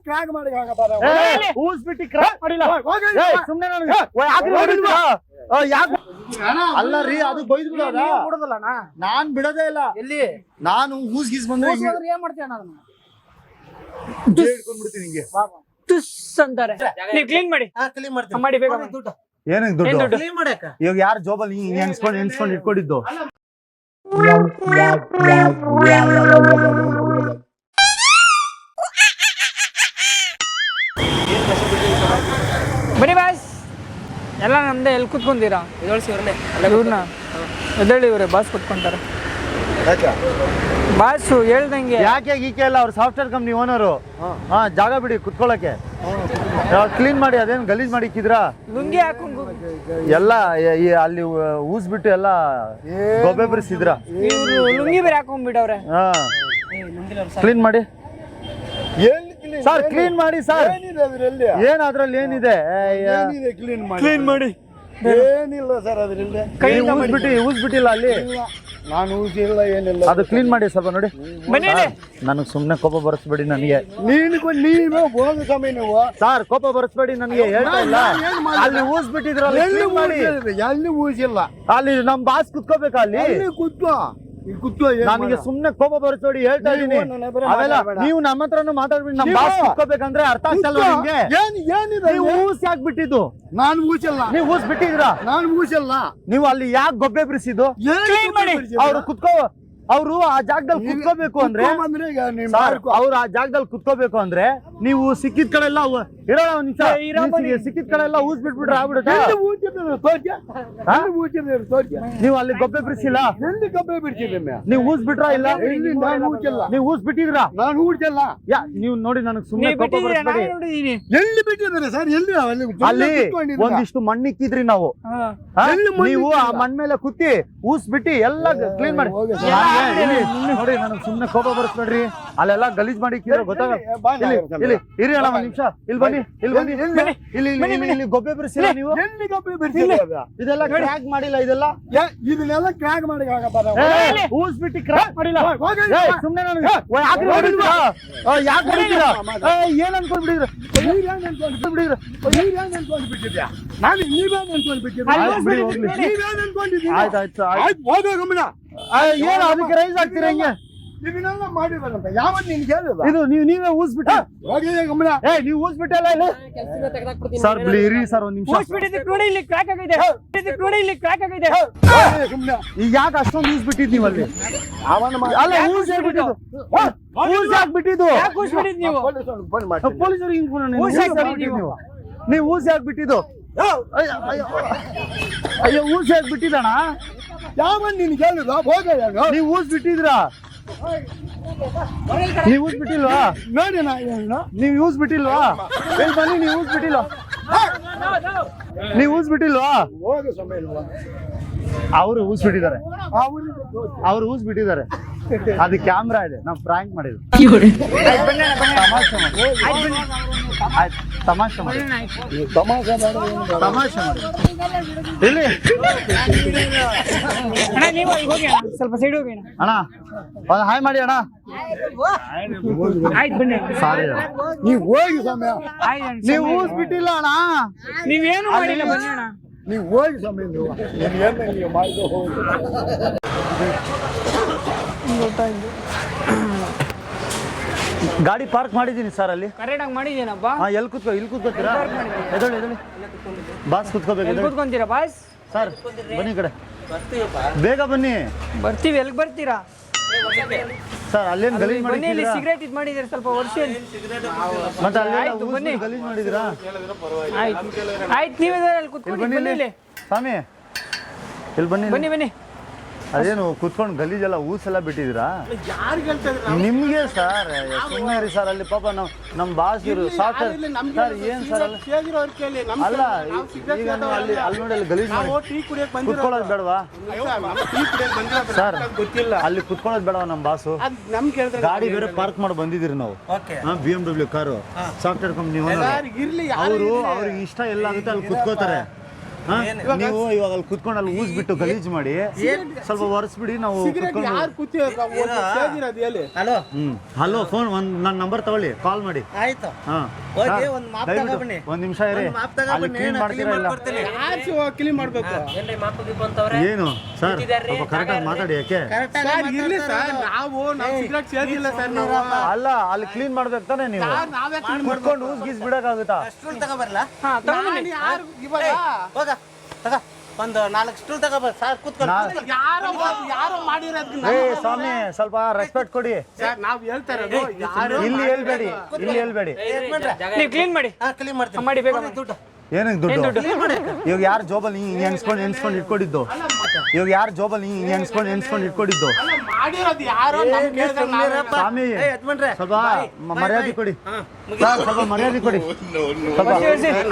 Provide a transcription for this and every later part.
Crack ಮಾಡಿ ಊಸ್ಬಿಟ್ಟು crack ಮಾಡಿಲ್ಲ ಸುಮ್ನೆ ಯಾಕೆ ಆ, ಯಾಕೆ ಅಲ್ಲ ರೀ ಅದು ಬೈದ್ ಬಿಡೋದಲ್ಲ ನಾನ್ ಬಿಡೋದೇ ಇಲ್ಲ ಎಲ್ಲಿ ನಾನು ಊಸ್ ಗೀಸ್ ಬಂದ್ರೆ ಏನ್ ಮಾಡ್ತೀಯ ಅಣ್ಣ ಅದನ್ನ ಜೈ ಹಿಡ್ಕೊಂಡ್ಬಿಡ್ತೀನಿ ಹಿಂಗೆ ತುಸ್ ಅಂತಾರೆ ನೀವು ಕ್ಲೀನ್ ಮಾಡಿ ಕ್ಲೀನ್ ಮಾಡ್ತೀನಿ ಮಾಡಿ ಬೇಗ ಮಾಡಿ. ದುಡ್ಡು ಏನಕ್ಕೆ ಏನ್ ದುಡ್ಡು ದುಡ್ಡು? ಕ್ಲೀನ್ ಮಾಡಕ್ಕ ಇವಾಗ ಯಾರು ಜೋಬಲ್ಲಿ ಹಿಂಗೆ ಎನ್ಸ್ಕೊಂಡು ಎನ್ಸ್ಕೊಂಡು ಇಟ್ಕೊಂಡಿದ್ದು ನಮ್ದೇ ಎಲ್ಲಿ ಕುತ್ಕೊಂಡಿರಾ ಇವ್ರನ್ನ. ಎದ್ದೇಳಿ ಇವ್ರೆ ಬಾಸ್ ಕುತ್ಕೊಂತಾರೆ. ಬಾಸು ಹೇಳ್ದಂಗೆ. ಯಾಕೆ ಈಕೆ ಎಲ್ಲ ಅವ್ರ ಸಾಫ್ಟ್ವೇರ್ ಕಂಪ್ನಿ ಓನರು ಹಾ. ಜಾಗ ಬಿಡಿ ಕುತ್ಕೊಳ್ಳಕ್ಕೆ ಕ್ಲೀನ್ ಮಾಡಿ ಅದೇನು ಗಲೀಜ್ ಮಾಡಿ ಇಕ್ಕಿದ್ರಾ? ಲುಂಗಿ ಹಾಕೊಂಡು ಎಲ್ಲ ಈ- ಅಲ್ಲಿ ಊಸ್ಬಿಟ್ಟು ಎಲ್ಲ ಗೊಬ್ಬೆ ಬರಿಸಿದ್ರ? ಇವ್ರು ಲುಂಗಿ ಬೇರೆ ಹಾಕೊಂಡ್ಬಿಡವ್ರೆ ಹಾ. ಕ್ಲೀನ್ ಮಾಡಿ. ಸರ್ ಕ್ಲೀನ್ ಮಾಡಿ ಸರ್. ಏನಿದೆ ಅದರಲ್ಲಿ? ಏನ್ ಅದ್ರಲ್ಲಿ ಏನಿದೆ? ಏನಿದೆ ಕ್ಲೀನ್ ಮಾಡಿ? ಕ್ಲೀನ್ ಮಾಡಿ. ಏನಿಲ್ಲ ಸರ್ ಅದ್ರಲ್ಲಿ. ಕೈಯಿಂದ ಬಿಟ್ಟು ಊಸ್ ಬಿಟ್ಟಿಲ್ಲ ಅಲ್ಲಿ? ನಾನು ಊಸಿಲ್ಲ ಏನಿಲ್ಲ. ಅದು ಕ್ಲೀನ್ ಮಾಡಿ ಸ್ವಲ್ಪ ನೋಡಿ. ಇಲ್ಲಿ. ನನಗೆ ಸುಮ್ಮನೆ ಕೋಪ ಬರ್ಸ್ಬೇಡಿ ನನಗೆ. ನೀನು ನೀನು ಹೋದ ಸಮಯ ನೀವು. ಸರ್ ಕೋಪ ಬರ್ಸ್ಬೇಡಿ ನನಗೆ ಹೇಳ್ತಾ ಇಲ್ಲ. ಅಲ್ಲಿ ಮಾಡಿ. ಊಸಿಲ್ಲ ಎಲ್ಲಿ ಊಸಿಲ್ಲ ಅಲ್ಲಿ ನಮ್ ಬಾಸ್ ಕುತ್ಕೋಬೇಕಾ ಅಲ್ಲಿ? ಕೂತ್ಕೋ. ಇಲ್ಲಿ ನನಗೆ? ಸುಮ್ನೆ ಕೋಪ ಬರೆಸ್ಬೇಡಿ ಹೇಳ್ತಾ ಇದೀನಿ ಅವೆಲ್ಲ. ನೀವು ನಮ್ಮ ಹತ್ರನು ಮಾತಾಡ್ಬಿಡಿ ನಮ್ ಬಾಸ್ ಕುತ್ಕೋಬೇಕಂದ್ರೆ ಅರ್ಥ ಆಗ್ತಲ್ಲ. ನಿಮ್ಗೆ ಏನ್ ಏನಿದೆ ನೀವು? ಊಸ್ ಯಾಕೆ ಬಿಟ್ಟಿದ್ದು ನಾನು ಊಸಲ್ಲ ನೀವು ಊಸ್ ಬಿಟ್ಟಿದ್ರ ನಾನು ಊಸಲ್ಲ ನೀವು ಅಲ್ಲಿ ಯಾಕೆ ಗೊಬ್ಬೆ ಬಿಡಿಸಿದ್ದು. ಅವ್ರು ಕುತ್ಕೋ ಅವ್ರು ಆ ಜಾಗದಲ್ಲಿ ಕುತ್ಕೋಬೇಕು ಅಂದ್ರೆ. ಅವ್ರು ಆ ಜಾಗದಲ್ಲಿ ಕುತ್ಕೋಬೇಕು ಅಂದ್ರೆ ನೀವು ಸಿಕ್ಕಿದ ಕಡೆ ಎಲ್ಲ ಇರೋಣ ಒಂದ್ ನಿಮಿಷ. ಸಿಕ್ಕಿದ ಕಡೆ ಎಲ್ಲ ಊಸ್ ಬಿಟ್ಬಿಟ್ರೆ ಆಗ್ಬಿಡುತ್ತೆ? ನೀವು? ಅಲ್ಲಿ ಗೊಬ್ಬೆ ಬಿಡಿಸಿಲ್ಲ? ಎಲ್ಲಿ ಬಿಡ್ಸಿದ್ದೀನಿ ನೀವು? ಊಸ್ ಬಿಟ್ರ ಇಲ್ಲ? ನೀವು ಊಸ್ ಬಿಟ್ಟಿದ್ರ ನಾನು ಊಸಿಲ್ಲ ಯಾ ನೀವು ನೋಡಿ ನನಗೆ ಸುಮ್ಮನೆ ಎಲ್ಲಿ ಬಿಟ್ಟಿದ್ದಾರೆ ಸರ್? ಎಲ್ಲಿ ಅಲ್ಲಿ? ಒಂದಿಷ್ಟು ಮಣ್ಣಿಕ್ಕಿದ್ರಿ ನಾವು. ನೀವು ಆ ಮಣ್ಣ ಮೇಲೆ ಕುತ್ತಿ ಊಸ್ ಬಿಟ್ಟಿ ಎಲ್ಲ ಕ್ಲೀನ್ ಮಾಡಿ. ನೋಡಿ ನನಗೆ ಸುಮ್ಮನೆ ಕೋಪ ಬರಿಸ್ಬೇಡ್ರಿ ಅಲ್ಲೆಲ್ಲ ಗಲೀಜ್ ಮಾಡಿ ಗೊತ್ತಾಗ ಗೊತ್ತಾಗಲ್ಲ ಇಲ್ಲಿ ಇರಿ ಅಣ್ಣ ಒಂದ್ ನಿಮಿಷ. ಇಲ್ಲಿ ಬನ್ನಿ ಇಲ್ಲಿ ಬನ್ನಿ. ಇಲ್ಲಿ ಇಲ್ಲಿ ಇಲ್ಲಿ ಗೊಬ್ಬೆ ಬಿಡಿಸಿಲ್ಲ ನೀವು? ಎಲ್ಲಿ ಗೊಬ್ಬೆ ಬಿಡಿಸಿಲ್ಲ ಇದೆಲ್ಲ ಕ್ರ್ಯಾಕ್ ಮಾಡಿಲ್ಲ ಇದೆಲ್ಲ? ಇದನ್ನೆಲ್ಲ ಕ್ರ್ಯಾಕ್ ಮಾಡಿ ಊಸ್ಬಿಟ್ಟು ಕ್ರ್ಯಾಕ್ ಮಾಡಿಲ್ಲ. ಸುಮ್ನೆ ನನಗೆ. ಯಾಕೆ ಹೊಡಿತೀರಾ? ಓ, ಯಾಕೆ ಹೊಡಿತೀರಾ? ಏ, ಏನ್ ಅನ್ಕೊಂಡ್ಬಿಟ್ಟಿದ್ರ? ನಾನು ನೀವೇನ್ ಅನ್ಕೊಂಡ್ಬಿಟ್ಟಿದ್ದೀರಾ? ಅಲ್ಲಿ ಆಯ್ತು ಹೋಗೋ ಗಮನ. ಏನು ಅದಕ್ಕೆ ರೈಸ್ ಆಗ್ತೀರಾ ಹಿಂಗೆ? ಇದನ್ನೆಲ್ಲ ಯಾವ ಯಾವತ್ ನೀನ್ ಹೇಳಿದ? ಇದು ನೀವು ನೀವೇ ಊಸ್ಬಿಟ್ಟು ಹೋಗಿ ಗಮನ. ಏ ನೀವು ಊಸ್ಬಿಟ್ಟಲ್ಲ ಇಲ್ಲಿ. ಸರ್ ಬಿಡಿ ಇರಿ ಸರ್ ಒಂದ್ ನಿಮಿಷ. ಊಸ್ಬಿಟ್ಟಿದ್ದಕ್ಕೆ ನೋಡಿ ಇಲ್ಲಿ ಕ್ರ್ಯಾಕ್ ಆಗಿದೆ. ಬಿಟ್ಟಿದ್ದಕ್ಕೆ ನೋಡಿ ಇಲ್ಲಿ ಕ್ರ್ಯಾಕ್ ಆಗಿದೆ. ಈಗ ಯಾಕೆ ಅಷ್ಟೊಂದು ಊಸ್ ಬಿಟ್ಟಿದ್ ನೀವು ಅಲ್ಲಿ ಅವನ ಅಲ್ಲ ಊಸ್ ಹೇಳ್ಬಿಟ್ಟಿದ್ದು ಬಿಟ್ಟಿದ್ದು ಊಸ್ ಯಾಕೆ ಬಿಟ್ಟಿದ್ದು ಯಾಕೆ ಊಸ್ಬಿಟ್ಟಿದ್ದು ನೀವು? ಪೊಲೀಸರು. ಹಿಂಗ್ ಫೋನ್ ನೀವು. ಊಸ್ ಯಾಕೆ ಬಿಟ್ಟಿದ್ದು ಅಯ್ಯೋ, ಊಸ್ ಯಾಕೆ ಬಿಟ್ಟಿದ್ದಣ್ಣ ಯಾವ ನಿನ್ಗೆ ಹೇಳಿದ ಹೋಗ ನೀವು ಊಸ್ ಬಿಟ್ಟಿದ್ರಾ ನೀವು ಊಸ್ ಬಿಟ್ಟಿಲ್ವಾ? ನೋಡಿ ನೀವು ಯೂಸ್ ಬಿಟ್ಟಿಲ್ವಾ? ಇಲ್ಲಿ ಬನ್ನಿ ನೀವು ಊಸ್ ಬಿಟ್ಟಿಲ್ವಾ? ನೀವು ಊಸ್ ಬಿಟ್ಟಿಲ್ವಾ? ಅವ್ರು ಊಸ್ ಬಿಟ್ಟಿದ್ದಾರೆ. ಅವ್ರು ಊಸ್ ಬಿಟ್ಟಿದ್ದಾರೆ. ಅದು ಕ್ಯಾಮ್ರಾ ಇದೆ ನಾವು ಪ್ರಾಂಕ್ ಮಾಡಿದ್ವಿ. ತಮಾಷೆ ಮಾಡಿ ಆಯ್ತು ತಮಾಷೆ ಮಾಡಿ ತಮಾಷೆ ಮಾಡಿ ಇಲ್ಲಿ ಅಣ್ಣ ನೀವು ಅಲ್ಲಿ ಹೋಗಿ ಅಣ್ಣ. ಸ್ವಲ್ಪ ಸೈಡ್ ಹೋಗಿ ಅಣ್ಣ. ಒಂದು ಹಾಯ್ ಮಾಡಿ ಅಣ್ಣ. ಆಯ್ತು. ಸಾರಿ ನೀವ್ ಹೋಗಿ ಸ್ವಾಮಿ ನೀವು ಸಮಯ. ಊಸ್ ಬಿಟ್ಟಿಲ್ಲ ಅಣ್ಣ. ನೀವೇನು ಮಾಡಿಲ್ಲ ಬನ್ನಿ ಅಣ್ಣ. ನೀವು ಹೋಗಿ ಸ್ವಾಮಿ ನೀವು. ಏನು ಮಾಡಿದ ಹೋಗಿ. ಗಾಡಿ ಪಾರ್ಕ್ ಮಾಡಿದ್ದೀನಿ ಸರ್ ಅಲ್ಲಿ. ಕರೆಕ್ಟಾಗಿ ಮಾಡಿದ್ದೀನಪ್ಪ. ಹಾ ಎಲ್ಲಿ ಕೂತ್ಕೋ ಇಲ್ಲಿ ಕೂತ್ಕೋತೀರಾ? ಎದಳಿ ಎದಳಿ ಬಾಸ್ ಕೂತ್ಕೋಬೇಕು ಎಲ್ಲಿ ಎದಳಿ ಕೂತ್ಕೊಂತೀರಾ ಬಾಸ್? ಸರ್ ಬನ್ನಿ ಈ ಕಡೆ. ಬೇಗ ಬನ್ನಿ. ಬರ್ತೀವಿ ಎಲ್ಲಿ ಬರ್ತೀರಾ? ಸರ್ ಅಲ್ಲೇನು ಗಲೀಜ್ ಬನ್ನಿ ಇಲ್ಲಿ ಮಾಡಿದ್ದೀರಾ? ಸಿಗರೇಟ್ ಇದು ಮಾಡಿದ್ದೀರಾ ಸ್ವಲ್ಪ ವರ್ಷ ಮತ್ತೆ ಆಯ್ತು, ಬನ್ನಿ. ಗಲೀಜ್ ಮಾಡಿದ್ದೀರಾ? ಆಯ್ತು. ಆಯ್ತು ನೀವೇ ಅಲ್ಲಿ ಇಲ್ಲಿ ಕೂತ್ಕೊಂಡು ಬನ್ನಿ ಬನ್ನಿ ಇಲ್ಲಿ. ಇಲ್ಲಿ ಸ್ವಾಮಿ. ಇಲ್ಲಿ ಬನ್ನಿ ಬನ್ನಿ ಬನ್ನಿ. ಅದೇನು ಕುತ್ಕೊಂಡು ಗಲೀಜೆಲ್ಲ ಊಸೆಲ್ಲ ಬಿಟ್ಟಿದ್ದೀರಾ? ನಿಮ್ಗೆ ಸರ್ ಸುಮ್ಮನೆ ರೀ ಸರ್ ಅಲ್ಲಿ ಪಾಪ ನಾವು ನಮ್ಮ ಬಾಸ್ ಇರು ಸಾಫ್ಟ್ವೇರ್ ಸರ್ ಏನ್ ಸರ್ ಅಲ್ಲ ಅಲ್ಲ ಈಗ ನೀವು ಅಲ್ಲಿ ಅಲ್ಲಿ ನೋಡಿ ಅಲ್ಲಿ ಗಲೀಜ್ ಮಾಡಿ. ಕುತ್ಕೊಳ್ಳೋದು ಬೇಡವಾ? ಸರ್ ಗೊತ್ತಿಲ್ಲ. ಅಲ್ಲಿ ಕುತ್ಕೊಳ್ಳೋದು ಬೇಡವಾ ನಮ್ಮ ಬಾಸು ಅದ್ ಗಾಡಿ ಬೇರೆ ಪಾರ್ಕ್ ಮಾಡಿ ಬಂದಿದ್ದೀರಿ ನಾವು. Okay. B M W car software company ಯಾರಿಗ್ ಇರ್ಲಿ ಯಾರು ಅವರು ಅವ್ರಿಗೆ ಇಷ್ಟ ಎಲ್ಲ ಆಗುತ್ತೆ ಅಲ್ಲಿ ಕುತ್ಕೋತಾರೆ? ನೀವು ಇವಾಗ ಅಲ್ಲಿ ಕುತ್ಕೊಂಡು ಅಲ್ಲಿ ಊಸ್ ಬಿಟ್ಟು ಗಲೀಜ್ ಮಾಡಿ ಸ್ವಲ್ಪ ಒರೆಸ್ಬಿಡಿ ನಾವು ಹಲೋ. ಹಲೋ ಫೋನ್ ಒಂದ್ ನನ್ನ ನಂಬರ್ ತಗೊಳ್ಳಿ ಕಾಲ್ ಮಾಡಿ. ಆಯ್ತು. ಒಂದ್ ನಿಮಿಷ ಇರಿ. ಕ್ಲೀನ್ ನಾನು ಮಾಡ್ತೀರಾ ಇಲ್ಲ? ಕ್ಲೀನ್ ಮಾಡ್ಬೇಕು? ಏನು? ಸರ್ ಕರೆಕ್ಟ್ ಆಗಿ ಕರೆಕ್ಟಾಗಿ ಮಾತಾಡಿ ಯಾಕೆ? Correct ಆಗಿ ಸರ್ ಇರ್ಲಿ ಸರ್ ನಾವು ನಾವು ಸಿಗರೇಟ್ ಸೇದಿಲ್ಲ ಸರ್ ನಾವು ಅಲ್ಲ ಅಲ್ಲಿ ಕ್ಲೀನ್ ಮಾಡ್ಬೇಕು ತಾನೇ ನೀವು? ಕುತ್ಕೊಂಡು ಊಸ್ ಗೀಸ್ ಬಿಡಕ್ಕಾಗುತ್ತಾ? ತಗೋಬರ್ಲಾ? ಇವಾಗ ತಗ ಒಂದು ನಾಲ್ಕು ಸ್ಟೂಲ್ ತಗೋಬ ಸರ್ ಕೂತ್ಕೊಂಡು. ನಾ- ಯಾರೋ ಯಾರೋ ಮಾಡಿರೋದಕ್ಕೆ ಏ ಸ್ವಾಮಿ ಸ್ವಲ್ಪ ರೆಸ್ಪೆಕ್ಟ್ ಕೊಡಿ. ಸರ್ ನಾವ್ ಹೇಳ್ತಾ ಇರೋದು ಯಾರು ಇಲ್ಲಿ ಹೇಳ್ಬೇಡಿ ಇಲ್ಲಿ ಹೇಳ್ಬೇಡಿ. ನೀವು ಕ್ಲೀನ್ ಮಾಡಿ. ಹಾ ಕ್ಲೀನ್ ಮಾಡ್ತೀನಿ. ಮಾಡಿ ಬೇಗ. ದುಡ್ಡು. ಏನಕ್ಕೆ ದುಡ್ಡು? ಇವಾಗ ಯಾರು ಜೋಬಲ್ಲಿ ಹಿಂಗೆ ಎಣ್ಸ್ಕೊಂಡು ಎಣ್ಸ್ಕೊಂಡು ಇಟ್ಕೊಂಡಿದ್ದು? ಇವಾಗ ಯಾರು ಜೋಬಲ್ಲಿ ಹಿಂಗೆ ಅನ್ಸ್ಕೊಂಡು ಎಣ್ಸ್ಕೊಂಡು ಇಟ್ಕೊಂಡಿದ್ದು? ಅಲ್ಲ, ಮಾಡಿರೋದು ಯಾರೋ ನಮ್ ಕೇಳಿದ್ರೆ ನಾವೇ ಸ್ವಾಮಿ ಏ ಯಜಮಾನ್ರೆ. ಸ್ವಲ್ಪ ಮ- ಮರ್ಯಾದೆ ಕೊಡಿ. ಸರ್ ಸ್ವಲ್ಪ ಮರ್ಯಾದೆ ಕೊಡಿ. ಸ್ವಲ್ಪ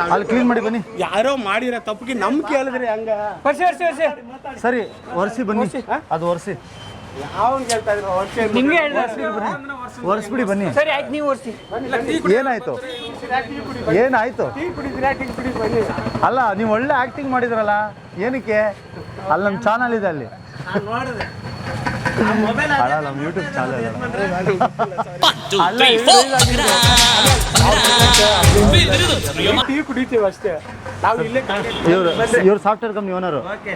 ಅಲ್ಲಿ ಕ್ಲೀನ್ ಮಾಡಿ ಬನ್ನಿ. ಯಾರೋ ಮಾಡಿರ ತಪ್ಪಿಗೆ ನಮ್ ಕೇಳಿದ್ರೆ ಹಂಗ. ವರ್ಷಿ ವರ್ಷಿ ವರ್ಷಿ ಸರಿ ಒರೆಸಿ ಬನ್ನಿ. ಅದು ಒರೆಸಿ. ಯಾವನ್ ಕೇಳ್ತಾ ಇದ್ರು? ವರ್ಷ ನಿಮ್ಗೆ ಹೇಳಿದೆ. ಒರೆಸ್ಬಿಡಿ ಬನ್ನಿ. ಸರಿ ಆಯ್ತು ನೀವು ಓಡಿಸಿ ಏನಾಯ್ತು? ಏನಾಯ್ತು? ಟೀ ಕುಡಿದ್ರೆ ಟೀ ಕುಡಿ ಬನ್ನಿ. ಅಲ್ಲ ನೀವು ಒಳ್ಳೆ ಆಕ್ಟಿಂಗ್ ಮಾಡಿದ್ರಲ್ಲ ಏನಕ್ಕೆ? ಅಲ್ಲಿ ನಮ್ಮ ಚಾನಲ್ ಇದೆ ಅಲ್ಲಿ. ನಾನ್ ನೋಡಿದೆ ಮೊಬೈಲ್ ಅಲ್ಲ. ನಮ್ಮ ಯೂಟ್ಯೂಬ್ ಚಾನಲ್ ಅಲ್ಲ ಟೀ ಕುಡಿತೀವಿ ಅಷ್ಟೇ. ನಾವು ಇಲ್ಲೇ ಇವ್ರು ಇವ್ರು ಸಾಫ್ಟ್ವೇರ್ ಕಂಪ್ನಿ ಓನರು ಓಕೆ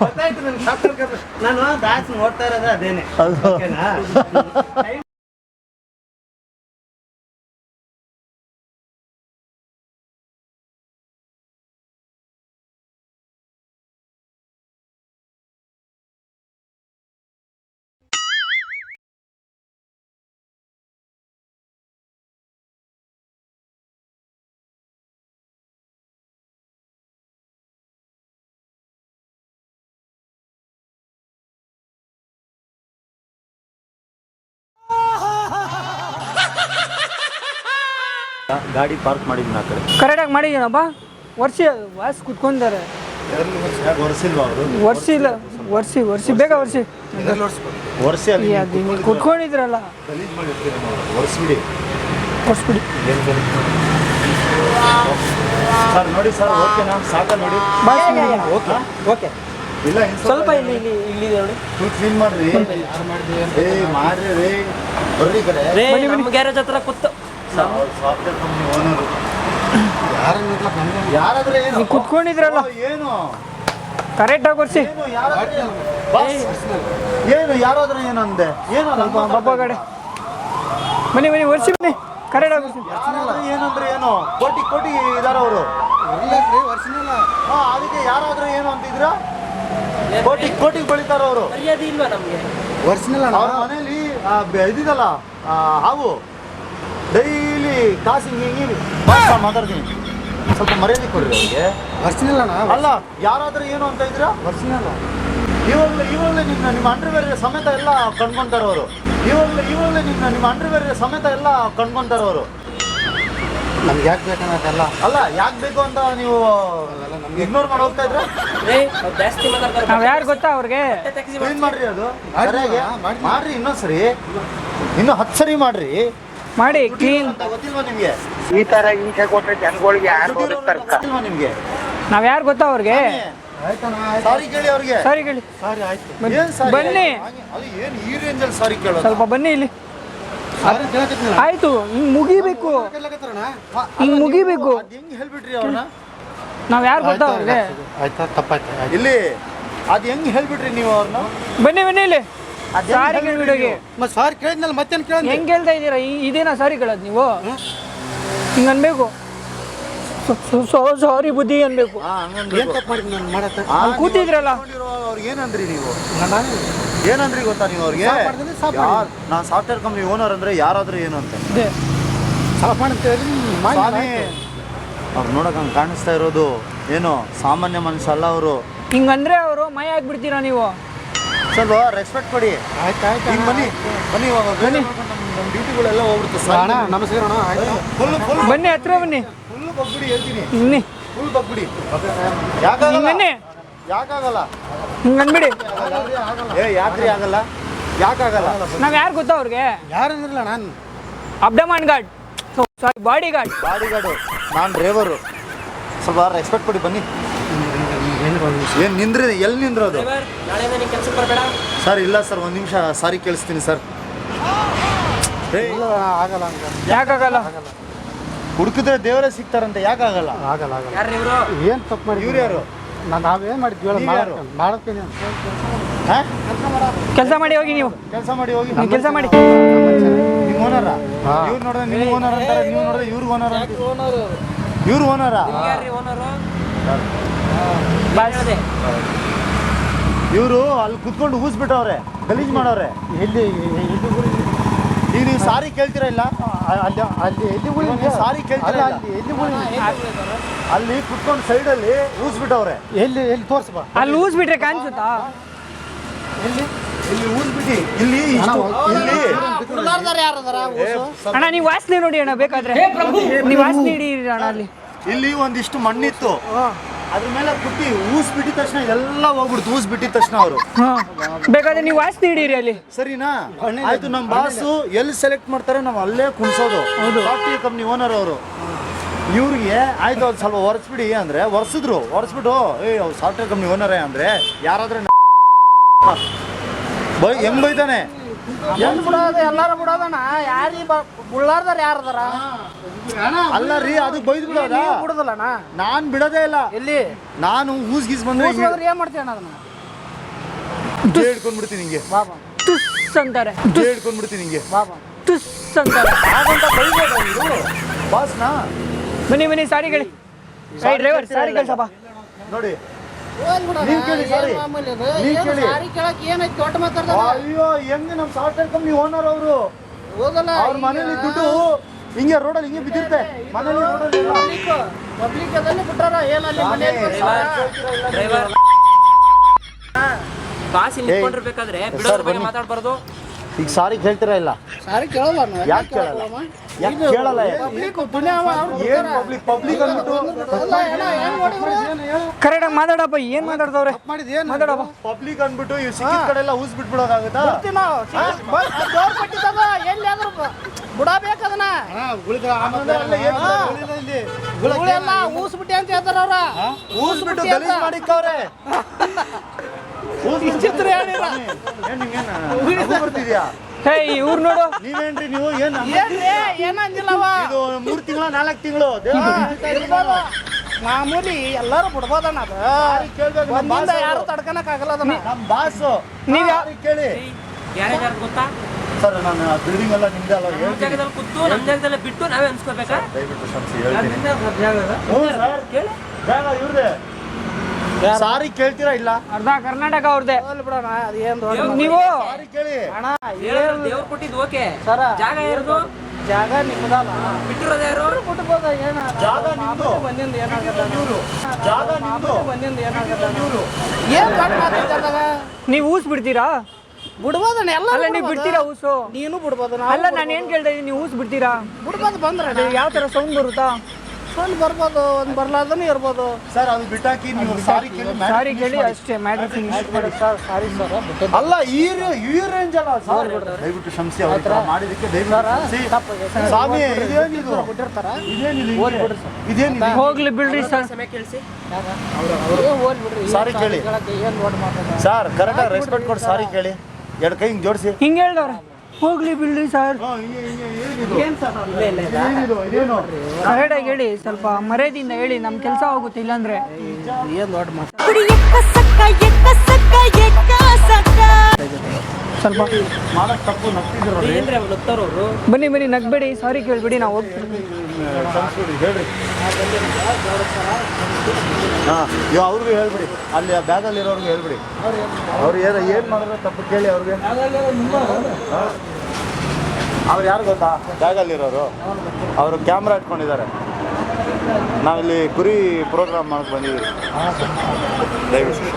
ಗೊತ್ತಾಯ್ತು ನನ್ಗೆ ಸಾಫ್ಟ್ವೇರ್ ನಾನು ದಾಸ್ ನೋಡ್ತಾ ಇರೋದು ಅದೇನೆ. ಗಾಡಿ ಪಾರ್ಕ್ ಮಾಡಿದ್ನ ಆ ಕಡೆ. ಕರೆಕ್ಟಾಗಿ ಮಾಡಿದ್ದೀನಪ್ಪ? ವರ್ಷಿ ವಾಸ್ ಕುತ್ಕೊಂಡಿದ್ದಾರೆ ಒರೆಸಿಲ್ವಾ ಅವರು? ವರ್ಷಿ ಇಲ್ಲ ವರ್ಷಿ ವರ್ಷಿ ಬೇಗ ವರ್ಷಿ ಒರೆಸಿ ಅಲ್ಲಿ ಕುತ್ಕೊಂಡಿದ್ರಲ್ಲ. ಗಲೀಜ್ ಮಾಡಿರ್ತೀರ ನಾವು ಒರೆಸ್ಬಿಡಿ. ಸರ್ ನೋಡಿ ಸರ್ ಓಕೆನಾ ಸಾಕ ನೋಡಿ. ಓಕೆ. ಓಕೆ. ಇಲ್ಲ ಇನ್ನು ಸ್ವಲ್ಪ ಇಲ್ಲಿ ಇಲ್ಲಿ ಇಲ್ಲಿ ನೋಡಿ. ಫುಲ್ ಕ್ಲೀನ್ ಮಾಡ್ರಿ. ಏ ಮಾಡ್ರಿ ರೀ. ಬರ್ರಿ ಈ ಕಡೆ. ರೇ ನಮ್ಮ ಗ್ಯಾರೇಜ್ ಹತ್ರ ಕೂತು. ಸಾಫ್ಟ್ವೇರ್ ಕಂಪ್ನಿ ಓನರು ಯಾರಾದ್ರೆ ಏನು? ನೀವು ಕುತ್ಕೊಂಡಿದ್ರಲ್ಲ ಏನು ಕರೆಕ್ಟಾಗಿ ಒರ್ಸಿ ಏನು ಯಾರಾದ್ರೆ ಏನು? ಬಾಸ್, ಏನು ಯಾರಾದ್ರೆ ಏನು ಅಂದೆ? ಏನು ಸ್ವಲ್ಪ ಬಬ್ಬ ಕಡೆ ಬನ್ನಿ ಬನ್ನಿ ಒರ್ಸಿ ಬನ್ನಿ. ಕರೆಕ್ಟಾಗಿ ಒರ್ಸಿ. ಯಾರಾದ್ರೆ ಏನಂದ್ರೆ ಏನು? ಕೋಟಿ ಕೋಟಿ ಇದಾರ ಅವರು. ಹಾ ಅದಕ್ಕೆ ಯಾರಾದ್ರೂ ಏನು ಅಂತಿದ್ರ? ಕೋಟಿ ಕೋಟಿ ಬೆಳಿತಾರ ಅವರು. ಮರ್ಯಾದೆ ಇಲ್ವಾ ನಮ್ಗೆ? ಅವ್ರ ಮನೇಲಿ ಇದಿದಲ್ಲ ಹಾವು. ಡೈಲಿ ಕಾಸು ಹಿಂಗೆ ಹಿಂಗೆ. ಮಾತಾಡ್ತೀನಿ. ಸ್ವಲ್ಪ ಮರ್ಯಾದೆ ಕೊಡ್ರಿ ಅವ್ರಿಗೆ. ಅಲ್ಲ ಯಾರಾದ್ರೂ ಏನು ಅಂತ ಇದ್ರ? ಇವಾಗಲೇ ಇವಾಗಲೇ ನಿಮ್ಮ ನಿಮ್ಮ ಅಂಡರ್ವೇರ್ ಸಮೇತ ಎಲ್ಲ ಕಂಡ್ಕೊಂತಾರ ಅವರು. ಇವಾಗಲೇ ಇವಾಗಲೇ ನಿಮ್ಮ ನಿಮ್ಮ ಅಂಡರ್ವೇರ್ ಸಮೇತ ಎಲ್ಲ ಕಂಡ್ಕೊಂತಾರ ಅವರು. ನಮ್ಗೆ ಯಾಕೆ ಬೇಕನ್ನೋದೆಲ್ಲ ಅಲ್ಲ ಯಾಕೆ ಬೇಕು ಅಂತ ನೀವು ಇಗ್ನೋರ್ ಮಾಡಿ ಹೋಗ್ತಾ ಇದ್ರ? ನಾವು ಯಾರು ಗೊತ್ತಾ ಅವ್ರಿಗೆ? ಮಾಡ್ರಿ ಅದು? ಸರಿಯಾಗಿ? ಮಾಡ್ರಿ ಇನ್ನೊಂದ್ಸರಿ. ಇನ್ನು ಹತ್ತು ಸರಿ ಮಾಡ್ರಿ. ಮಾಡಿ ಕ್ಲೀನ್ ಅಂತ ಗೊತ್ತಿಲ್ವಾ ನಿಮಗೆ ಈ ತರ ಹಿಂಸೆ ಕೊಟ್ಟರೆ ಜನಗಳಿಗೆ ಯಾರು ಗೊತ್ತಿಲ್ವಾ ನಿಮ್ಗೆ ನಾವ್ ಯಾರು ಗೊತ್ತಾ ಅವ್ರಿಗೆ? ಸಾರಿ ಕೇಳಿ ಅವ್ರಿಗೆ. ಸಾರಿ ಕೇಳಿ. ಸರಿ ಆಯ್ತು. ಬನ್ನಿ. ಏನ್ ಸಾರಿ? ಬನ್ನಿ. ಅದು ಏನ್ ಈ ರೇಂಜಲ್ಲಿ ಸಾರಿ ಕೇಳೋದು? ಸ್ವಲ್ಪ ಬನ್ನಿ ಇಲ್ಲಿ. ಸಾರಿ ಕೇಳಕತ್ತೀನಿ ಆಯ್ತು ಹಿಂಗ್ ಮುಗಿಬೇಕು. ಹಿಂಗ್ ಮುಗಿಬೇಕು. ನಾವ್ ಹೆಂಗ್ ಹೇಳ್ಬಿಟ್ರಿ ಅವ್ರನ್ನ? ನಾವು ಯಾರು ಗೊತ್ತಾ ಅವ್ರಿಗೆ? ಆಯ್ತಾ ತಪ್ಪಾಯ್ತು ಆಯ್ತು. ಇಲ್ಲಿ ಅದ್ ಹೆಂಗ್ ಹೇಳ್ಬಿಟ್ರಿ ನೀವು ಅವ್ರನ್ನ? ಬನ್ನಿ ಬನ್ನಿ ಇಲ್ಲಿ. ಸಾರಿ ಕೇಳ್ಬಿಡೋಗೆ ಮತ್ತೆ ಸಾರಿ ಕೇಳಿದ್ನಲ್ಲ ಮತ್ತೇನು ಕೇಳಿದ್ನಿ? ಹೆಂಗೆ ಹೇಳ್ತಾ ಇದ್ದೀರಾ? ಈ- ಇದೇನಾ ಸಾರಿ ಕೇಳೋದು ನೀವು? ಹಿಂಗ್ ಅನ್ಬೇಕು. ಸಾರಿ ಬುದ್ಧಿ ಅನ್ಬೇಕು. ಹಾ, ಏನು ತಪ್ಪು ಮಾಡಿದ್ನಿ ನಾನು ಮಾಡತ್ತೆ ಅಲ್ಲಿ ಕೂತಿದ್ರಲ್ಲ. ಅವ್ರಿಗೆ ಏನಂದ್ರಿ ನೀವು? ಏನಂದ್ರಿ ಗೊತ್ತಾ ನೀವು ಅವ್ರಿಗೆ? ಸಾಫ್ ಮಾಡಿದ್ರೆ ಸಾಫ್ ಯಾರ್ ನಾನು ಸಾಫ್ಟ್ವೇರ್ ಕಂಪ್ನಿ ಓನರ್ ಅಂದ್ರೆ ಯಾರಾದ್ರೂ ಏನು ಅಂತ. ಇದೆ ಸಾಫ್ ಮಾಡಂತ ಹೇಳಿ ಸ್ವಾಮಿ ಅವ್ರು ನೋಡಕ್ ಹಂಗ್ ಕಾಣಿಸ್ತಾ ಇರೋದು. ಏನು ಸಾಮಾನ್ಯ ಮನುಷ್ಯ ಅಲ್ಲ ಅವರು. ಹಿಂಗಂದ್ರೆ ಅವರು ಮೈ ಆಗ್ಬಿಡ್ತೀರಾ ನೀವು? ಸ್ವಲ್ಪ ರೆಸ್ಪೆಕ್ಟ್ ಕೊಡಿ. ಆಯ್ತು ಆಯ್ತು ಬನ್ನಿ ಬನ್ನಿ ಇವಾಗ. ಬನ್ನಿ. ನಮ್ಮ ಡ್ಯೂಟಿಗಳೆಲ್ಲ ಸರ್ ಅಣ್ಣ ನಮಸ್ಕಾರ ಅಣ್ಣ ಆಯ್ತು? ಫುಲ್ ಫುಲ್ ಬನ್ನಿ. ಹತ್ರ ಬನ್ನಿ. ಫುಲ್ ಬಗ್ಬಿಡಿ ಹೇಳ್ತೀನಿ. ಬನ್ನಿ. ಫುಲ್ ಬಗ್ಬಿಡಿ ಯಾಕಾಗಲ್ಲ? ಬನ್ನಿ. ಯಾಕಾಗಲ್ಲ? ಹಿಂಗ್ ಅನ್ಬಿಡಿ ಏ ಯಾಕ್ರಿ ಆಗಲ್ಲ. ಯಾಕಾಗಲ್ಲ? ನಾವ್ ಯಾರು ಗೊತ್ತಾ ಅವ್ರಿಗೆ? ಯಾರು ಅಂದ್ರಲ್ಲ ನಾನು? ಅಬ್ಡಮಾನ್ guard. Sorry body guard body guard ನಾನು ಡ್ರೈವರು ಸ್ವಲ್ಪ ರೆಸ್ಪೆಕ್ಟ್ ಕೊಡಿ ಬನ್ನಿ. ಏನು ನಿಂದ್ರಿ? ಎಲ್ಲಿ ನಿಂದ್ರೋದು? ಸರ್ ಇಲ್ಲ ಸರ್ ಒಂದು ನಿಮಿಷ ಸಾರಿ ಕೇಳಿಸ್ತೀನಿ ಸರ್. ಏಯ್. ಆಗಲ್ಲ ಯಾಕಾಗಲ್ಲ? ಹುಡುಕಿದ್ರೆ ದೇವರೇ ಸಿಗ್ತಾರಂತೆ ಯಾಕಾಗಲ್ಲ? ಆಗಲ್ಲ ಆಗಲ್ಲ. ಯಾರು ಇವರು? ಏನು ತಪ್ಪು ಮಾಡಿ ಇವ್ರು ಯಾರು? ನಾನು ನಾವೇನು ಮಾಡಿದ್ವಿ ಯಾರು? ಮಾಡತ್ತೀನಿ ಕೆಲಸ ಮಾಡಿ. ಹೋಗಿ ನೀವು. ಕೆಲಸ ಮಾಡಿ ಹೋಗಿ. ನೀವು ಕೆಲಸ ಮಾಡಿ. ನಿಮ್ಮ ಓನರ. ಇವ್ರು ನೋಡಿದ್ರೆ ನೀವು ಓನರ್ ಅಂತಾರೆ ನೀವು ನೋಡಿದ್ರೆ ಇವ್ರಿಗೆ ಓನರ್ ಇವ್ರು ಓನರಾ ಓನರ್ ಓನರು ಬಾಸ್ ಇವರು ಅಲ್ಲಿ ಕುತ್ಕೊಂಡು ಊಸ್ಬಿಟ್ಟವ್ರೆ ಗಲೀಜ್ ಮಾಡವ್ರೆ ಎಲ್ಲಿ ಈಗ ನೀವು ಸಾರಿ ಕೇಳ್ತೀರಾ ಇಲ್ಲ? ಅಲ್ಲಿ ಅಲ್ಲಿ ಎಲ್ಲಿ ಉಳಿ ನೀವು ಸಾರಿ ಕೇಳ್ತೀರಾ ಅಲ್ಲ ಇಲ್ಲ? ಅಲ್ಲಿ ಎಲ್ಲಿ ಉಳಿ ಅಲ್ಲಿ ಕುತ್ಕೊಂಡು ಸೈಡಲ್ಲಿ ಊಸ್ಬಿಟ್ಟವ್ರೆ. ಎಲ್ಲಿ ಎಲ್ಲಿ ತೋರಿಸ್ಬಾ ಅಲ್ಲಿ ಊಸ್ ಬಿಟ್ರೆ ಕಾಣಿಸುತ್ತಾ? ಎಲ್ಲಿ? ಇಲ್ಲಿ ಬಿಟಿ ಇಲ್ಲಿ. ಇಲ್ಲಿ ಅಣ್ಣ ನೀವು ವಾಸನೆ ನೋಡಿ ಅಣ್ಣ ಬೇಕಾದ್ರೆ. ನೀವು ವಾಸನೆ ಇಡೀ ಅಣ್ಣ ಅಲ್ಲಿ. ಇಲ್ಲಿ ಒಂದಿಷ್ಟು ಮಣ್ಣಿತ್ತು. ಅದ್ರ ಮೇಲೆ ಕುಟ್ಟಿ ಊಸ್ ಬಿಟ್ಟಿದ ತಕ್ಷಣ ಎಲ್ಲ ಹೋಗ್ಬಿಡ್ತು ಊಸ್ ಬಿಟ್ಟಿದ ತಕ್ಷಣ ಅವರು. ಹಾ. ಬೇಕಾದ್ರೆ ನೀವು ವಾಸನೆ ಹಿಡೀರಿ ಅಲ್ಲಿ. ಸರಿನಾ? ಆಯ್ತು ನಮ್ಮ ಬಾಸು ಎಲ್ಲಿ ಸೆಲೆಕ್ಟ್ ಮಾಡ್ತಾರೆ ನಾವು ಅಲ್ಲೇ ಕುಣಿಸೋದು. ಸಾಫ್ಟ್ವೇರ್ ಕಂಪ್ನಿ ಓನರ್ ಅವರು. ಇವ್ರಿಗೆ ಆಯ್ತು ಅದು ಸ್ವಲ್ಪ ಒರೆಸ್ಬಿಡಿ ಅಂದ್ರೆ ಒರೆಸಿದ್ರು. ಒರೆಸ್ಬಿಟ್ಟು ಏ ಅವ್ರು ಸಾಫ್ಟ್ವೇರ್ ಕಂಪ್ನಿ ಓನರೇ ಅಂದ್ರೆ ಯಾರಾದ್ರೆ ಬೈ ಹೆಂಗ್ ಬೈತಾನೆ? ಹೆಂಗ್ ಬಿಡೋದು ಎಲ್ಲಾರು ಬಿಡೋದಣ್ಣ. ಯಾರಿ ಬುಳ್ಳಾರ್ದಾರ ಯಾರದಾರ? ಅಲ್ಲ ರೀ ಅದಕ್ಕೆ ಬೈದ್ ಬಿಡೋದ? ಬಿಡುದಿಲ್ಲಣ್ಣ. ನಾನ್ ಬಿಡೋದೇ ಇಲ್ಲ. ಎಲ್ಲಿ? ನಾನು ಹೂಸ್ ಗೀಸ್ ಬಂದ್ರೆ ಏನ್ ಮಾಡ್ತೀನಿ ಅಣ್ಣ ಅದನ್ನ? ಜೇ ಹಿಡ್ಕೊಂಡ್ಬಿಡ್ತೀನಿ ಹಿಂಗೆ. ಬಾಬಾ ತುಸ್ ಅಂತಾರೆ ಜೇ ಹಿಡ್ಕೊಂಡ್ಬಿಡ್ತೀನಿ ಹಿಂಗೆ. ಬಾಬಾ ತುಸ್ ಅಂತಾರೆ ಹಾಗಂತ ಬೈಬೋದ ಇವರು. ಬಾಸ್ನಾ. ಬನ್ನಿ ಬನ್ನಿ ಸಾರಿ ಕೇಳಿ ಏಯ್ ಡ್ರೈವರ್ ಸಾರಿ ಕೇಳ್ಸಪ್ಪ ನೋಡಿ ನೀವ್ ಕೇಳಿ ಸಾರಿ. ನೀವ್ ಕೇಳಿ. ಅಯ್ಯೋ ಹೆಂಗ್ ನಮ್ ಸಾಫ್ಟ್ವೇರ್ ಕಂಪ್ನಿ ಓನರ್ ಅವರು? ಹೋಗಲ್ಲ ಅವ್ರ ಮನೇಲಿ ದುಡ್ಡು ಹಿಂಗೆ ರೋಡಲ್ಲಿ ಹಿಂಗೆ ಬಿದ್ದಿರುತ್ತೆ. ಮನೇಲಿ. ಪಬ್ಲಿಕ್ ಅದನ್ನ ಬಿಟ್ಟಾರ? ಏನಲ್ಲಿ ಮನೆಯಲ್ಲಿ ಇಲ್ಲಿ. ನಿಂತ್ಕೊಂಡಿರ್ಬೇಕಾದ್ರೆ ಬಿಡೋದ್ರ ಬಗ್ಗೆ ಮಾತಾಡ್ಬಾರ್ದು. ಈಗ ಸಾರಿ ಕೇಳ್ತೀರಾ ಇಲ್ಲ? ಸಾರಿ ಕೇಳಲ್ಲ ಯಾಕೆ ಕೇಳಲ್ಲ? ಯಾಕೆ ಕೇಳಲ್ಲ ಪಬ್ಲಿಕ್ ಏನ್ ಪಬ್ಲಿಕ್ ಪಬ್ಲಿಕ್ ಅಂದ್ಬಿಟ್ಟು ಕರೆಕ್ಟಾಗಿ ಮಾತಾಡಪ್ಪ ಏನ್ ಮಾತಾಡ್ತವ್ರೆ ಮಾಡಿದ್ ಏನು ಮಾತಾಡಪ್ಪ ಪಬ್ಲಿಕ್ ಅಂದ್ಬಿಟ್ಟು ಇವ್ ಸಿಕ್ಕಿದ ಕಡೆ ಎಲ್ಲ ಊಸ್ ಬಿಟ್ಬಿಡೋದಾಗುತ್ತಾ ಎಲ್ಲಿ ಬಿಡಬೇಕದನ್ನ ಹುಳೆಲ್ಲ ಊಸ್ಬಿಟ್ಟಿ ಅಂತ ಹೇಳ್ತಾರ ಅವ್ರ ಊಸ್ ಬಿಟ್ಟು ಗಲೀಜ್ ಮಾಡಿಕ್ಕವ್ರೆ. ಊಸ್ ಚಿತ್ರ ಹೇಳಿರ ಏನ್ ನಿಂಗೇನ ಬರ್ತಿದ್ಯಾ? ಹೇ ಇವ್ರು ನೋಡು. ನೀವೇನ್ರಿ ನೀವು? ಏನ್ ಏನಂಗಿಲ್ಲವ ಇದು ಮೂರ್ ತಿಂಗಳ ನಾಲ್ಕು ತಿಂಗಳು. ಮಾಮೂಲಿ ಎಲ್ಲಾರು ಬಿಡ್ಬೋದಣ್ಣ ಅದು. ಒಂದಿಂದ ಯಾರು. ತಡ್ಕನಕ್ ಆಗಲ್ಲ ಅದನ್ನ. ನಮ್ ಬಾಸು. ನೀವ್ ಯಾರು ಕೇಳಿ. ಗ್ಯಾರೇಜ್ ಯಾರು ಗೊತ್ತಾ? ಸರ್ ನಾನು ಬಿಲ್ಡಿಂಗ್ ಎಲ್ಲ ನಿಮ್ದೆ ಅಲ್ಲ ಜಾಗದಲ್ಲಿ ಕೂತು ನಮ್ಮ ಜಾಗದಲ್ಲಿ ಬಿಟ್ಟು ನಾವೇ ಅನ್ಸ್ಕೋಬೇಕಾ? ದಯವಿಟ್ಟು ಕ್ಷಮಿಸಿ ಹೇಳ್ತೀನಿ. ಸರ್. ಕೇಳಿ? ಜಾಗ ಇವ್ರದೇ. ಸಾರಿ ಕೇಳ್ತೀರಾ ಇಲ್ಲ? ಅರ್ಧ ಕರ್ನಾಟಕ ಅವ್ರದ್ದೆ ನೀವು ಸಾರಿ ಕೇಳಿ. ಅಣ್ಣ ದೇವ್ರು ಕೊಟ್ಟಿದ್ದು ಓಕೆ. ಸರ ಜಾಗ ಜಾಗ ಬಿಟ್ಟಿರೋದು ಯಾರು? ಏನ ಜಾಗ ನಿಮ್ದು. ಬಂದಿಂದ ಏನಾಗಲ್ಲ ಇವ್ರು ಜಾಗ ನಿಮ್ದು. ಬಂದಿಂದ ಏನಾಗಲ್ಲ ಇವ್ರು ಏನ್ ನೀವು ಊಸ್ ಬಿಡ್ತೀರಾ? ಬಿಡ್ಬೋದಣ್ಣ ಎಲ್ಲ ಅಲ್ಲ ನೀವು ಬಿಡ್ತೀರಾ ಊಸು? ನೀನು ಬಿಡ್ಬೋದು ಅಲ್ಲ ನಾನು ಏನ್ ಕೇಳ್ತಾ ಇದ್ದೀನಿ ನೀವು ಊಸ್ ಬಿಡ್ತೀರಾ? ಬಿಡ್ಬೋದು ಬಂದ್ರೆ ಯಾವ ತರ ಸೌಂಡ್ ಬರುತ್ತಾ? ಸೊಂದ್ ಬರ್ಬೋದು ಒಂದು ಬರ್ಲಾರ್ದನು ಇರ್ಬೋದು. ಸರ್ ಅದು ಬಿಟ್ಟಾಕಿ ನೀವು ಸಾರಿ ಕೇಳಿ ಸಾರಿ ಕೇಳಿ ಅಷ್ಟೇ matter finish sir sorry sir ಅಲ್ಲ ಈ ಈ ರೇಂಜ್ ಅಲ್ಲ ಸರ್ ದಯವಿಟ್ಟು ಕ್ಷಮಿಸಿ ಅವ್ರ ಹತ್ರ ಮಾಡಿದಕ್ಕೆ ದಯವಿಟ್ಟು. ಸ್ವಾಮಿ ಇದೇನಿದು? ಬಿಟ್ಟಿರ್ತಾರ ಇದೇನಿದು? ಇದೇನಿದು? ಹೋಗ್ಲಿ ಬಿಡ್ರಿ ಸರ್. ಸಮಯ ಕೇಳಿಸಿ. ಸಾರಿ ಕೇಳಿ. ಸರ್ ಕರೆಕ್ಟಾಗಿ ರೆಸ್ಪೆಕ್ಟ್ ಕೊಡಿ ಸಾರಿ. ಕೇಳಿ. ಎರಡು ಕೈ ಹಿಂಗೆ ಜೋಡಿಸಿ. ಹಿಂಗೆ ಹೇಳ್ದವ್ರೆ? ಹೋಗ್ಲಿ ಬಿಡ್ಲಿ ಸರ್ ಹೇಳಿ ಸ್ವಲ್ಪ ಮರ್ಯಾದಿಂದ ಹೇಳಿ ನಮ್ ಕೆಲಸ ಆಗುತ್ತೆ ಇಲ್ಲಾಂದ್ರೆ ಸ್ವಲ್ಪ ಬನ್ನಿ ಬನ್ನಿ ನಗ್ಬೇಡಿ ಸಾರಿ ಕೇಳ್ಬೇಡಿ ನಾವು ಹೋಗ್ತೀವಿ ಹಾಂ ಇವ್ ಅವ್ರಿಗೂ ಹೇಳ್ಬಿಡಿ. ಅಲ್ಲಿ ಆ ಬ್ಯಾಗಲ್ಲಿ ಇರೋರ್ಗು ಹೇಳ್ಬಿಡಿ. ಅವ್ರು ಏನು ಏನು ಮಾಡಿದ್ರೆ ತಪ್ಪು ಕೇಳಿ ಅವ್ರಿಗೆ. ಅವ್ರು ಯಾರು ಗೊತ್ತಾ? ಬ್ಯಾಗಲ್ಲಿರೋರು ಅವರು ಕ್ಯಾಮ್ರಾ ಇಟ್ಕೊಂಡಿದ್ದಾರೆ. ನಾವಿಲ್ಲಿ ಕುರಿ ಪ್ರೋಗ್ರಾಮ್ ಮಾಡಕ್ಕೆ ಬಂದಿದ್ದೀವಿ. ದಯವಿಟ್ಟು.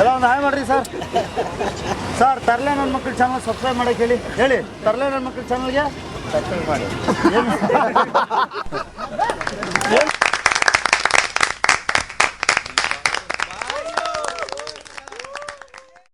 ಎಲ್ಲ ಒಂದು ಹಾಯ್ ಮಾಡ್ರಿ ಸರ್. ಸರ್, ತರಲೆ ನನ್ನ ಮಕ್ಕಳ ಚಾನಲ್ ಸಬ್ಸ್ಕ್ರೈಬ್ ಮಾಡಕ್ಕೆ ಹೇಳಿ. ಹೇಳಿ, ತರಲೆ ನನ್ನ ಮಕ್ಕಳ ಚಾನಲ್ಗೆ ಸಬ್ಸ್ಕ್ರೈಬ್ ಮಾಡಿ ಏನು